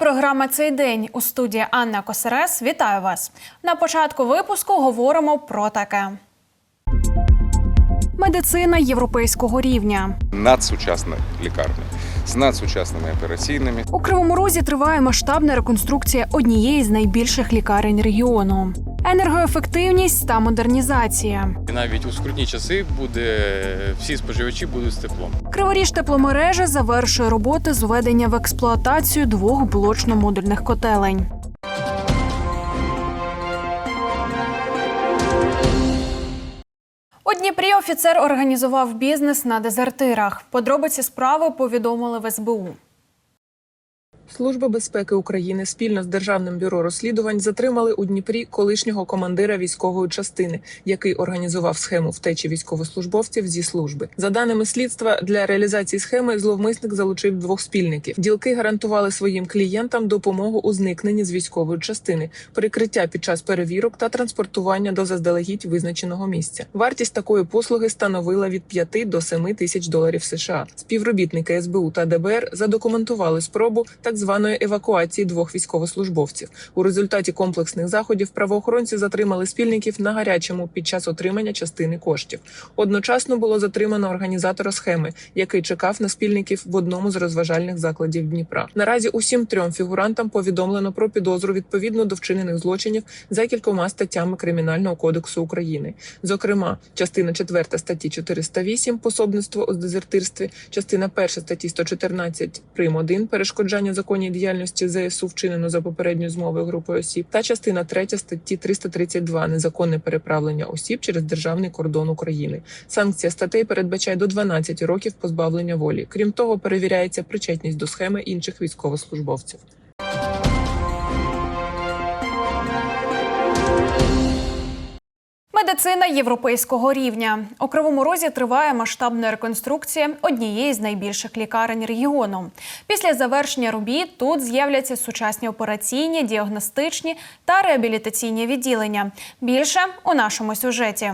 програма цей день у студії Анна Косерес. Вітаю вас. На початку випуску говоримо про таке. Медицина європейського рівня надсучасна лікарня з надсучасними операційними. у Кривому Розі триває масштабна реконструкція однієї з найбільших лікарень регіону. Енергоефективність та модернізація. І навіть у скрутні часи буде всі споживачі будуть з теплом. Криворіж тепломережа завершує роботи з введення в експлуатацію двох блочно-модульних котелень. Дніпрі офіцер організував бізнес на дезертирах. Подробиці справи повідомили в СБУ. Служба безпеки України спільно з Державним бюро розслідувань затримали у Дніпрі колишнього командира військової частини, який організував схему втечі військовослужбовців зі служби. За даними слідства, для реалізації схеми зловмисник залучив двох спільників. Ділки гарантували своїм клієнтам допомогу у зникненні з військової частини, прикриття під час перевірок та транспортування до заздалегідь визначеного місця. Вартість такої послуги становила від 5 до 7 тисяч доларів США. Співробітники СБУ та ДБР задокументували спробу так званої евакуації двох військовослужбовців. У результаті комплексних заходів правоохоронці затримали спільників на гарячому під час отримання частини коштів. Одночасно було затримано організатора схеми, який чекав на спільників в одному з розважальних закладів Дніпра. Наразі усім трьом фігурантам повідомлено про підозру відповідно до вчинених злочинів за кількома статтями Кримінального кодексу України. Зокрема, частина 4 статті 408 пособництво у дезертирстві, частина 1 статті 114 прим. 1 перешкоджання законній діяльності ЗСУ вчинено за попередньою змовою групи осіб, та частина 3 статті 332 незаконне переправлення осіб через державний кордон України. Санкція статей передбачає до 12 років позбавлення волі. Крім того, перевіряється причетність до схеми інших військовослужбовців. Медицина європейського рівня у Кривому Розі триває масштабна реконструкція однієї з найбільших лікарень регіону. Після завершення робіт тут з'являться сучасні операційні, діагностичні та реабілітаційні відділення. Більше у нашому сюжеті.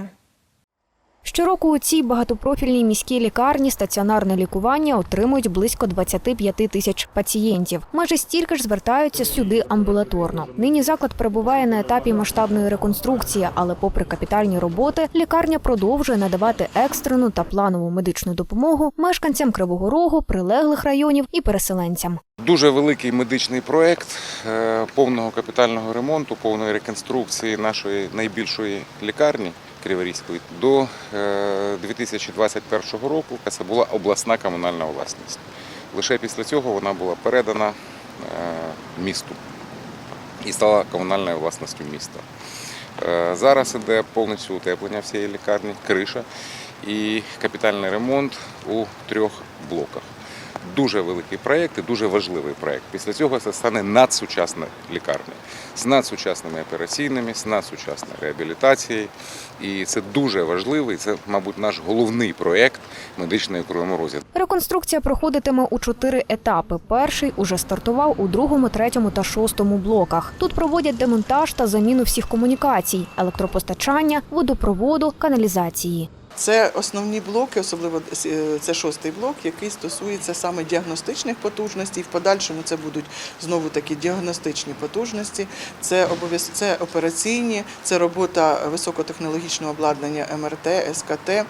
Щороку у цій багатопрофільній міській лікарні стаціонарне лікування отримують близько 25 тисяч пацієнтів. Майже стільки ж звертаються сюди амбулаторно. Нині заклад перебуває на етапі масштабної реконструкції, але, попри капітальні роботи, лікарня продовжує надавати екстрену та планову медичну допомогу мешканцям Кривого Рогу, прилеглих районів і переселенцям. Дуже великий медичний проект е, повного капітального ремонту, повної реконструкції нашої найбільшої лікарні Криворізької до е, 2021 року. Це була обласна комунальна власність. Лише після цього вона була передана е, місту і стала комунальною власністю міста. Е, Зараз іде повністю утеплення всієї лікарні, криша і капітальний ремонт у трьох блоках. Дуже великий проєкт і дуже важливий проєкт. Після цього це стане надсучасна лікарня з надсучасними операційними, з надсучасною реабілітацією. І це дуже важливий, це, мабуть, наш головний проєкт медичної Кривому Розі. Реконструкція проходитиме у чотири етапи. Перший уже стартував у другому, третьому та шостому блоках. Тут проводять демонтаж та заміну всіх комунікацій: електропостачання, водопроводу, каналізації. Це основні блоки, особливо е, це шостий блок, який стосується саме діагностичних потужностей. В подальшому це будуть знову такі діагностичні потужності. Це це операційні, це робота високотехнологічного обладнання МРТ, СКТ. Е,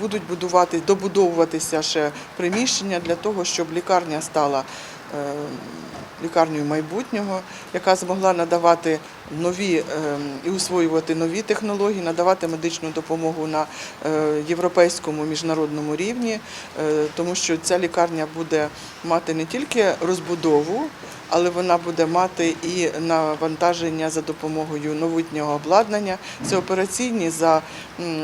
Будуть будувати, добудовуватися ще приміщення для того, щоб лікарня стала е, лікарнею майбутнього, яка змогла надавати нові е, і усвоювати нові технології, надавати медичну допомогу на е, європейському міжнародному рівні, е, тому що ця лікарня буде мати не тільки розбудову, але вона буде мати і навантаження за допомогою новітнього обладнання. Це операційні за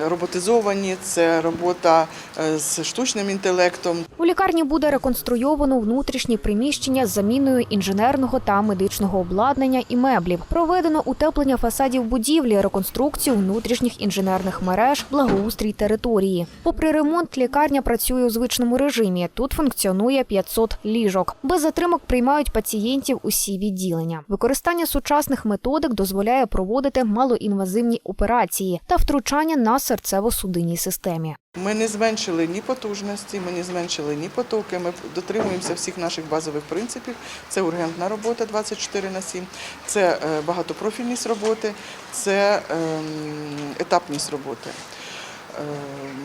роботизовані, це робота е, з штучним інтелектом. У лікарні буде реконструйовано внутрішні приміщення з заміною інженерного та медичного обладнання і меблів. Проведено утеплення фасадів будівлі, реконструкцію внутрішніх інженерних мереж, благоустрій території. Попри ремонт, лікарня працює у звичному режимі. Тут функціонує 500 ліжок. Без затримок приймають пацієнтів усі відділення. Використання сучасних методик дозволяє проводити малоінвазивні операції та втручання на серцево-судинній системі. Ми не зменшили ні потужності, ми не зменшили ні потоки. Ми дотримуємося всіх наших базових принципів. Це ургентна робота 24 на 7, це е, багатопрофільність роботи, це ем, етапність роботи. Е,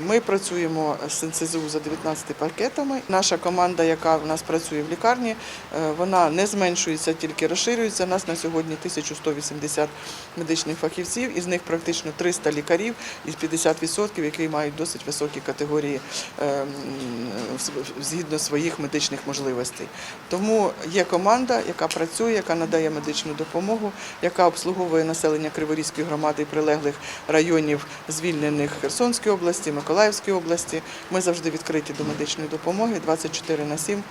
Ми працюємо з НСЗУ за 19 пакетами. Наша команда, яка в нас працює в лікарні, е, вона не зменшується, тільки розширюється. У нас на сьогодні 1180 медичних фахівців, із них практично 300 лікарів із 50%, які мають досить високі категорії е, згідно своїх медичних можливостей. Тому є команда, яка працює, яка надає медичну допомогу, яка обслуговує населення Криворізької громади і прилеглих районів, звільнених Херсонської області, Миколаївської області. Ми завжди відкриті до медичної допомоги 24 на 7.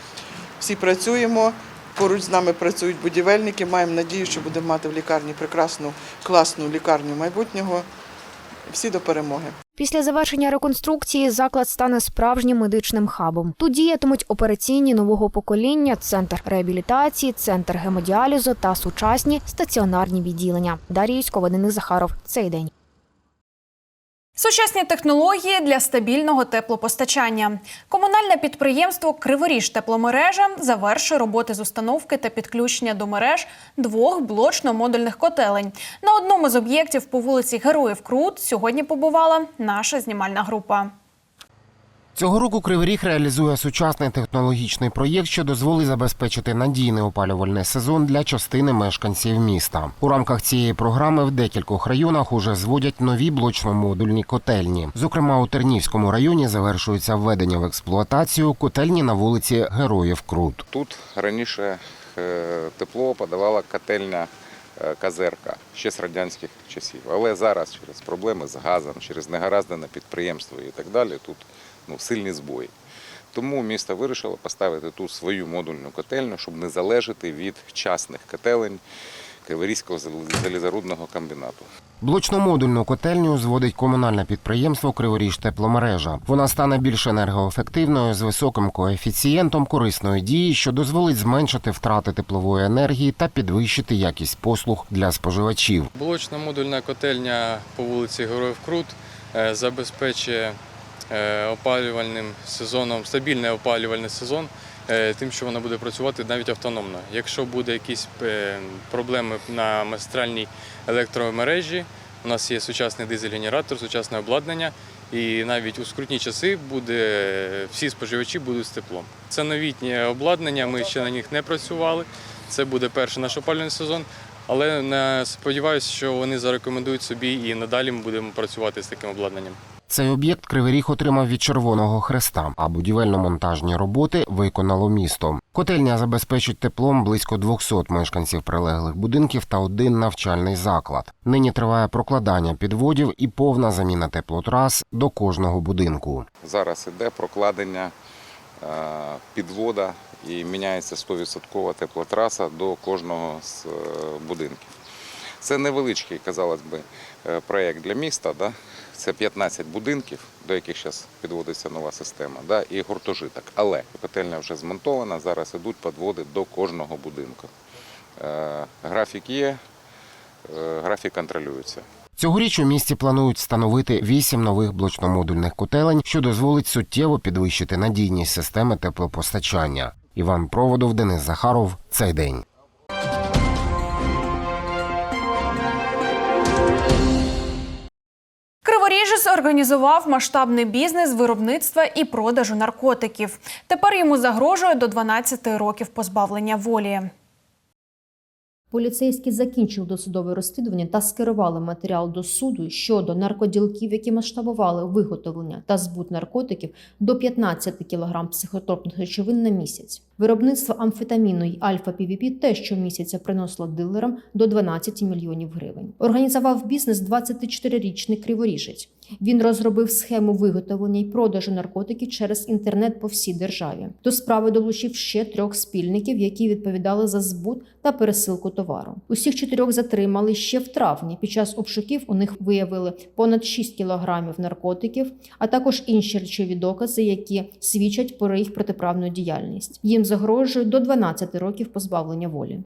Всі працюємо. Поруч з нами працюють будівельники. Маємо надію, що будемо мати в лікарні прекрасну, класну лікарню майбутнього. Всі до перемоги. Після завершення реконструкції заклад стане справжнім медичним хабом. Тут діятимуть операційні нового покоління, центр реабілітації, центр гемодіалізу та сучасні стаціонарні відділення. Дар'я Юськова, Денис Захаров. Цей день. Сучасні технології для стабільного теплопостачання. Комунальне підприємство Криворіж тепломережа завершує роботи з установки та підключення до мереж двох блочно-модульних котелень. На одному з об'єктів по вулиці Героїв Крут сьогодні побувала наша знімальна група. Цього року Кривий Ріг реалізує сучасний технологічний проєкт, що дозволить забезпечити надійний опалювальний сезон для частини мешканців міста. У рамках цієї програми в декількох районах уже зводять нові блочно-модульні котельні. Зокрема, у Тернівському районі завершується введення в експлуатацію котельні на вулиці Героїв Крут. Тут раніше е, тепло подавала котельня е, Казерка ще з радянських часів. Але зараз через проблеми з газом, через негаразди на підприємство і так далі, тут ну, сильні збої. Тому місто вирішило поставити тут свою модульну котельню, щоб не залежати від частних котелень Криворізького залізорудного комбінату. Блочно-модульну котельню зводить комунальне підприємство Криворіж тепломережа. Вона стане більш енергоефективною з високим коефіцієнтом корисної дії, що дозволить зменшити втрати теплової енергії та підвищити якість послуг для споживачів. Блочна модульна котельня по вулиці Героїв Крут е, забезпечує опалювальним сезоном, стабільний опалювальний сезон, е, тим, що вона буде працювати навіть автономно. Якщо буде якісь е, проблеми на магістральній електромережі, у нас є сучасний дизель-генератор, сучасне обладнання, і навіть у скрутні часи буде, всі споживачі будуть з теплом. Це новітнє обладнання, ми ще на них не працювали. Це буде перший наш опалювальний сезон. Але сподіваюся, що вони зарекомендують собі і надалі ми будемо працювати з таким обладнанням. Цей об'єкт Кривий Ріг отримав від Червоного Хреста, а будівельно-монтажні роботи виконало місто. Котельня забезпечить теплом близько 200 мешканців прилеглих будинків та один навчальний заклад. Нині триває прокладання підводів і повна заміна теплотрас до кожного будинку. Зараз іде прокладення е, підвода і міняється 100% теплотраса до кожного з е, будинків. Це невеличкий, казалось би, е, проєкт для міста. Да? Це 15 будинків, до яких зараз підводиться нова система, да? і гуртожиток. Але котельня вже змонтована, зараз ідуть підводи до кожного будинку. Е, Графік є, е, графік контролюється. Цьогоріч у місті планують встановити вісім нових блочномодульних котелень, що дозволить суттєво підвищити надійність системи теплопостачання. Іван Проводов, Денис Захаров. Цей день. Організував масштабний бізнес виробництва і продажу наркотиків. Тепер йому загрожує до 12 років позбавлення волі. Поліцейські закінчили досудове розслідування та скерували матеріал до суду щодо наркоділків, які масштабували виготовлення та збут наркотиків до 15 кг психотропних речовин на місяць. Виробництво амфетаміну й альфа-півіпі теж щомісяця приносило дилерам до 12 мільйонів гривень. Організував бізнес 24-річний криворіжець. Він розробив схему виготовлення й продажу наркотиків через інтернет по всій державі. До справи долучив ще трьох спільників, які відповідали за збут та пересилку товару. Усіх чотирьох затримали ще в травні. Під час обшуків у них виявили понад 6 кілограмів наркотиків, а також інші речові докази, які свідчать про їх протиправну діяльність. Їм загрожує до 12 років позбавлення волі.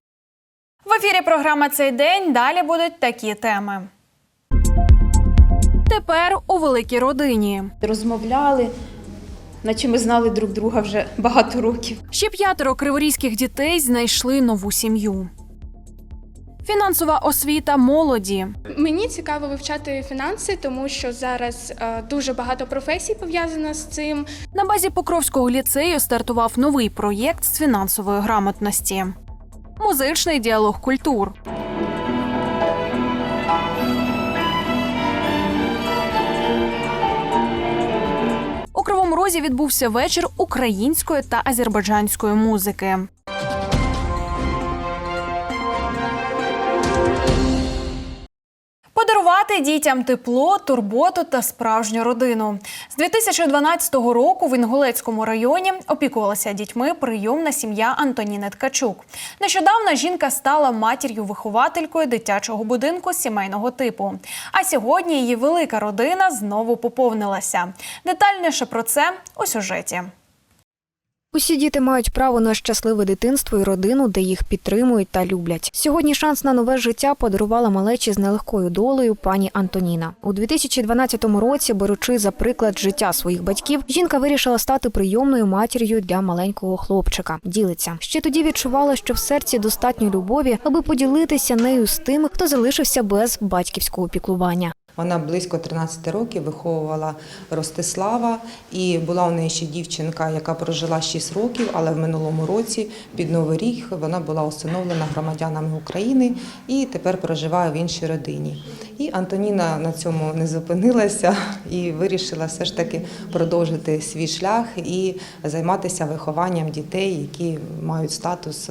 В ефірі програма цей день. Далі будуть такі теми. Тепер у великій родині. розмовляли, наче ми знали друг друга вже багато років. Ще п'ятеро криворізьких дітей знайшли нову сім'ю. Фінансова освіта молоді. Мені цікаво вивчати фінанси, тому що зараз е, дуже багато професій пов'язано з цим. На базі Покровського ліцею стартував новий проєкт з фінансової грамотності. Музичний діалог культур. У Кривому Розі відбувся вечір української та азербайджанської музики. Дітям тепло, турботу та справжню родину. З 2012 року в Інгулецькому районі опікувалася дітьми прийомна сім'я Антоніни Ткачук. Нещодавно жінка стала матір'ю-вихователькою дитячого будинку сімейного типу. А сьогодні її велика родина знову поповнилася. Детальніше про це у сюжеті. Усі діти мають право на щасливе дитинство і родину, де їх підтримують та люблять. Сьогодні шанс на нове життя подарувала малечі з нелегкою долею пані Антоніна. У 2012 році, беручи за приклад життя своїх батьків, жінка вирішила стати прийомною матір'ю для маленького хлопчика. Ділиться ще тоді відчувала, що в серці достатньо любові, аби поділитися нею з тими, хто залишився без батьківського піклування. Вона близько 13 років виховувала Ростислава, і була у неї ще дівчинка, яка прожила 6 років, але в минулому році під Новий рік вона була усиновлена громадянами України і тепер проживає в іншій родині. І Антоніна на цьому не зупинилася і вирішила все ж таки продовжити свій шлях і займатися вихованням дітей, які мають статус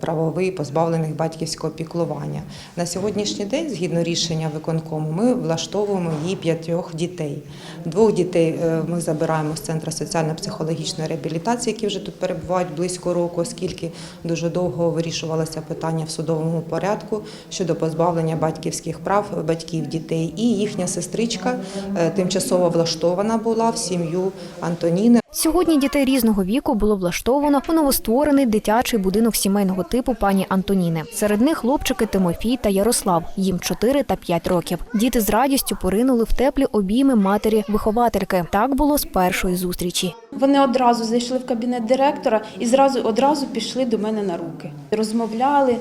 правовий, позбавлених батьківського піклування. На сьогоднішній день, згідно рішення виконкому, ми влаштовуємо їй п'ятьох дітей. Двох дітей е, ми забираємо з центру соціально-психологічної реабілітації, які вже тут перебувають близько року, оскільки дуже довго вирішувалося питання в судовому порядку щодо позбавлення батьківських прав батьків дітей. І їхня сестричка е, тимчасово влаштована була в сім'ю Антоніни. Сьогодні дітей різного віку було влаштовано у новостворений дитячий будинок сімейного типу пані Антоніни. Серед них хлопчики Тимофій та Ярослав. Їм 4 та 5 років. Діти з радістю поринули в теплі обійми матері-виховательки. Так було з першої зустрічі. Вони одразу зайшли в кабінет директора і зразу одразу пішли до мене на руки. Розмовляли,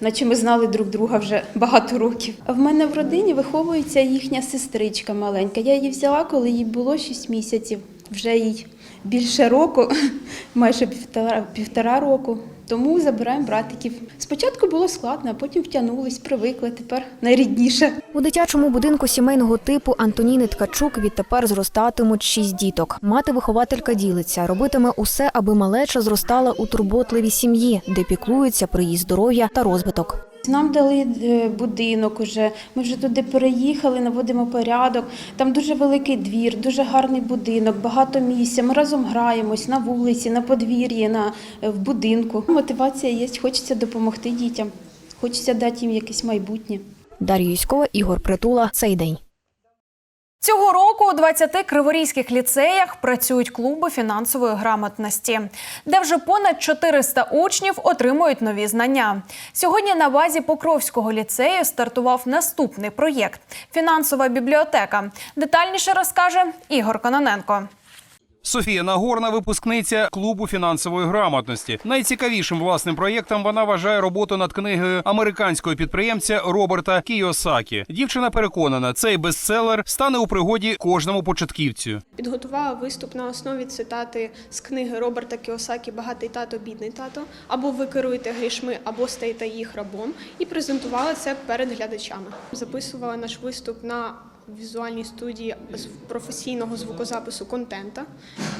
наче ми знали друг друга вже багато років. В мене в родині виховується їхня сестричка маленька. Я її взяла, коли їй було 6 місяців. Вже їй більше року, майже півтора, півтора року. Тому забираємо братиків. Спочатку було складно, а потім втягнулись, привикли. Тепер найрідніше. У дитячому будинку сімейного типу Антоніни Ткачук відтепер зростатимуть шість діток. Мати-вихователька ділиться, робитиме усе, аби малеча зростала у турботливій сім'ї, де піклуються про її здоров'я та розвиток. Нам дали е, будинок уже. Ми вже туди переїхали, наводимо порядок. Там дуже великий двір, дуже гарний будинок, багато місця. Ми разом граємось на вулиці, на подвір'ї, на е, в будинку. Мотивація є, хочеться допомогти дітям, хочеться дати їм якесь майбутнє. Дар'я Юськова, Ігор Притула. Цей день. Цього року у 20 криворізьких ліцеях працюють клуби фінансової грамотності, де вже понад 400 учнів отримують нові знання. Сьогодні на базі Покровського ліцею стартував наступний проєкт фінансова бібліотека. Детальніше розкаже Ігор Кононенко. Софія Нагорна, випускниця клубу фінансової грамотності. Найцікавішим власним проєктом вона вважає роботу над книгою американського підприємця Роберта Кіосакі. Дівчина переконана, цей бестселер стане у пригоді кожному початківцю. Підготувала виступ на основі цитати з книги Роберта Кіосакі Багатий тато, бідний тато або ви керуєте грішми, або стаєте їх рабом, і презентувала це перед глядачами. Записувала наш виступ на візуальній студії з професійного звукозапису контента.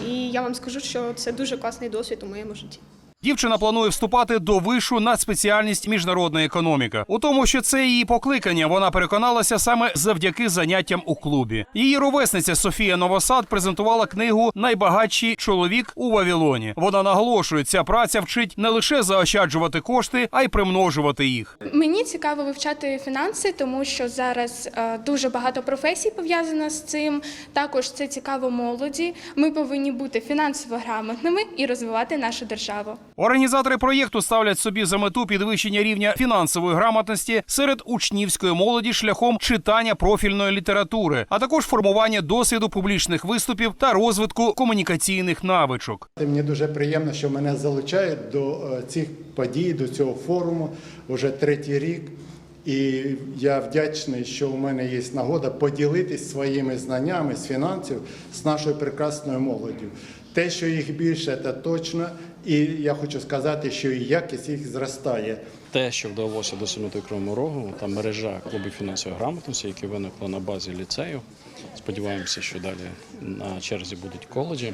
І я вам скажу, що це дуже класний досвід у моєму житті. Дівчина планує вступати до вишу на спеціальність міжнародна економіка. У тому, що це її покликання, вона переконалася саме завдяки заняттям у клубі. Її ровесниця Софія Новосад презентувала книгу Найбагатший чоловік у Вавилоні. Вона наголошує, ця праця вчить не лише заощаджувати кошти, а й примножувати їх. Мені цікаво вивчати фінанси, тому що зараз е, дуже багато професій пов'язано з цим. Також це цікаво молоді. Ми повинні бути фінансово грамотними і розвивати нашу державу. Організатори проєкту ставлять собі за мету підвищення рівня фінансової грамотності серед учнівської молоді шляхом читання профільної літератури, а також формування досвіду публічних виступів та розвитку комунікаційних навичок. Мені дуже приємно, що мене залучають до е, цих подій, до цього форуму вже третій рік. І я вдячний, що у мене є нагода поділитись своїми знаннями з фінансів з нашою прекрасною молоддю. Те, що їх більше, це точно. І я хочу сказати, що і якість їх зростає. Те, що вдалося досягнути Кривому Рогу, та мережа клубів фінансової грамотності, які виникли на базі ліцею. Сподіваємося, що далі на черзі будуть коледжі.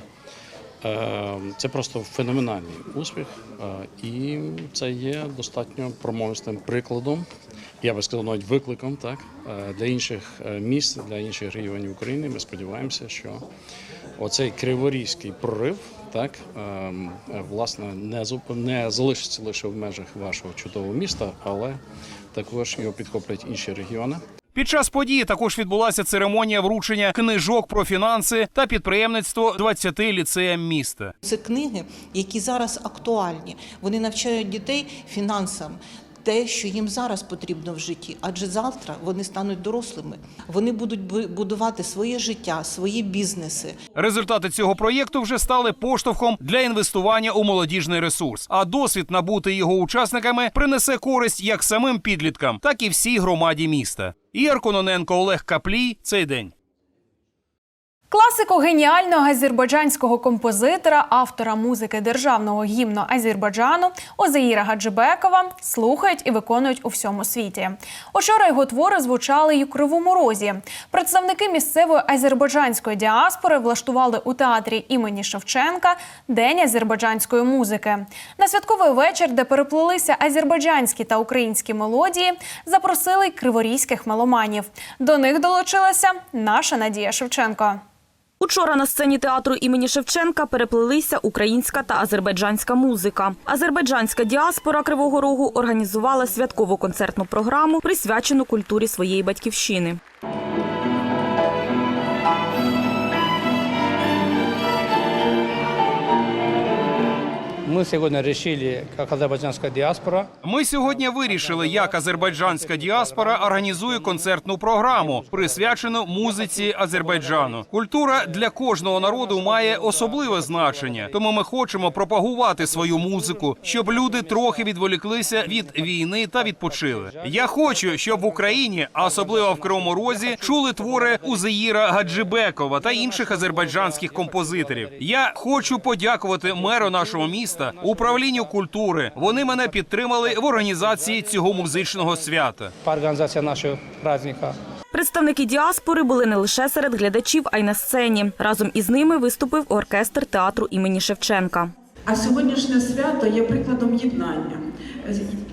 Е, Це просто феноменальний успіх, е, і це є достатньо промовистим прикладом. Я би сказав, навіть викликом так е, для інших міст, для інших регіонів України. Ми сподіваємося, що оцей криворізький прорив так ем, власне не зуп- не залишиться лише в межах вашого чудового міста, але також його підхоплять інші регіони. Під час події також відбулася церемонія вручення книжок про фінанси та підприємництво 20 ліцеям міста. Це книги, які зараз актуальні. Вони навчають дітей фінансам. Те, що їм зараз потрібно в житті, адже завтра вони стануть дорослими. Вони будуть будувати своє життя, свої бізнеси. Результати цього проєкту вже стали поштовхом для інвестування у молодіжний ресурс. А досвід, набутий його учасниками, принесе користь як самим підліткам, так і всій громаді міста. Ігор Кононенко, Олег Каплій. Цей день. Класику геніального азербайджанського композитора, автора музики державного гімну Азербайджану Озеїра Гаджибекова слухають і виконують у всьому світі. Учора його твори звучали й у Кривому Розі. Представники місцевої азербайджанської діаспори влаштували у театрі імені Шевченка День азербайджанської музики. На святковий вечір, де переплелися азербайджанські та українські мелодії, запросили криворізьких меломанів. До них долучилася наша Надія Шевченко. Учора на сцені театру імені Шевченка переплелися українська та азербайджанська музика. Азербайджанська діаспора Кривого Рогу організувала святкову концертну програму, присвячену культурі своєї батьківщини. Мы сегодня решили, как азербайджанская диаспора, Ми сьогодні вирішили, як азербайджанська діаспора організує концертну програму, присвячену музиці Азербайджану. Культура для кожного народу має особливе значення, тому ми хочемо пропагувати свою музику, щоб люди трохи відволіклися від війни та відпочили. Я хочу, щоб в Україні, а особливо в Кривому Розі, чули твори Узеїра Гаджибекова та інших азербайджанських композиторів. Я хочу подякувати меру нашого міста, управлінню культури. Вони мене підтримали в організації цього музичного свята. по организации нашего праздника. Представники діаспори були не лише серед глядачів, а й на сцені. Разом із ними виступив оркестр театру імені Шевченка. А сьогоднішнє свято є прикладом єднання,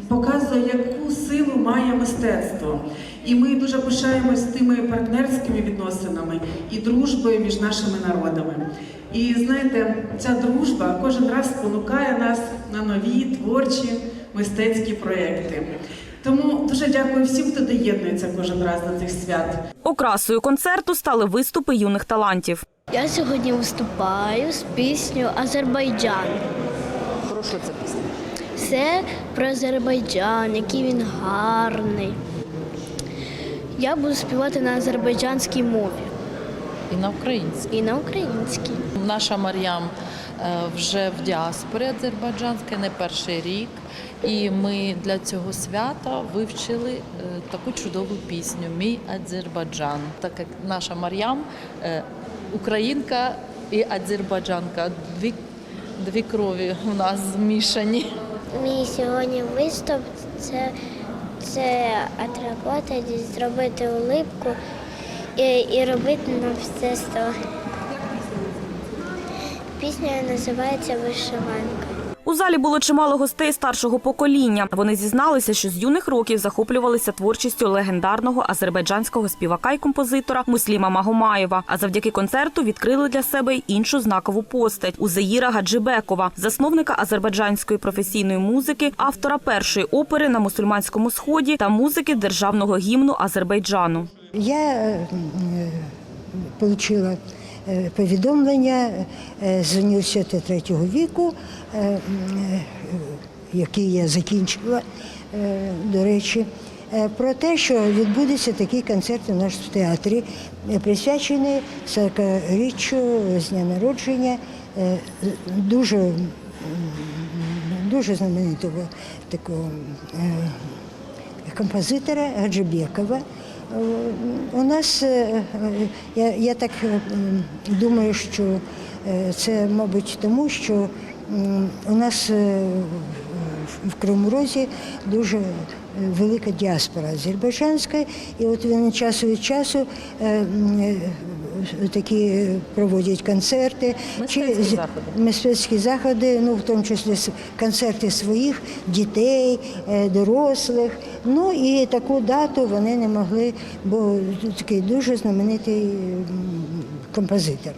показує, яку силу має мистецтво. І ми дуже пишаємось тими партнерськими відносинами і дружбою між нашими народами. І знаєте, ця дружба кожен раз спонукає нас на нові творчі мистецькі проекти. Тому дуже дякую всім, хто доєднується кожен раз до цих свят. Окрасою концерту стали виступи юних талантів. Я сьогодні виступаю з піснею Азербайджан. Про що це пісня? Це про Азербайджан, який він гарний. Я буду співати на азербайджанській мові. І на українській. І на українській. Наша Мар'ям е, вже в діаспорі азербайджанській не перший рік. І ми для цього свята вивчили е, таку чудову пісню Мій Азербайджан. Так як наша Мар'ям е, українка і азербайджанка. Дві, дві крові у нас змішані. Мій сьогодні виступ це, це отработати, зробити улипку і, і робити на все сто. Пісня називається Вишиванка. У залі було чимало гостей старшого покоління. Вони зізналися, що з юних років захоплювалися творчістю легендарного азербайджанського співака і композитора Мусліма Магомаєва. А завдяки концерту відкрили для себе й іншу знакову постать Узеїра Гаджибекова, засновника азербайджанської професійної музики, автора першої опери на мусульманському сході та музики державного гімну Азербайджану. Я е, отримала е, повідомлення е, з університету третього віку, е, е, який я закінчила, е, до речі, е, про те, що відбудеться такий концерт у в театрі, е, присвячений 40-річчю з дня народження е, дуже, дуже знаменитого такого. е, композитора Гаджибекова. У нас, е, е, я, я так е, думаю, що це, мабуть, тому, що у нас в- Криму Розі дуже велика діаспора азербайджанська, і от вони час від часу такі проводять концерти, Мистецькі чи заходи. мистецькі заходи, ну в тому числі концерти своїх дітей, е, дорослих. Ну і таку дату вони не могли, бо такий дуже знаменитий композитор.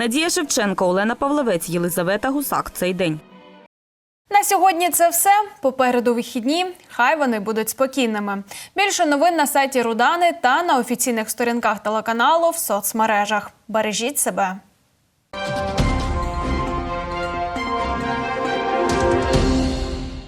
Надія Шевченко, Олена Павловець, Єлизавета Гусак. Цей день. На сьогодні це все. Попереду вихідні. Хай вони будуть спокійними. Більше новин на сайті Рудани та на офіційних сторінках телеканалу в соцмережах. Бережіть себе.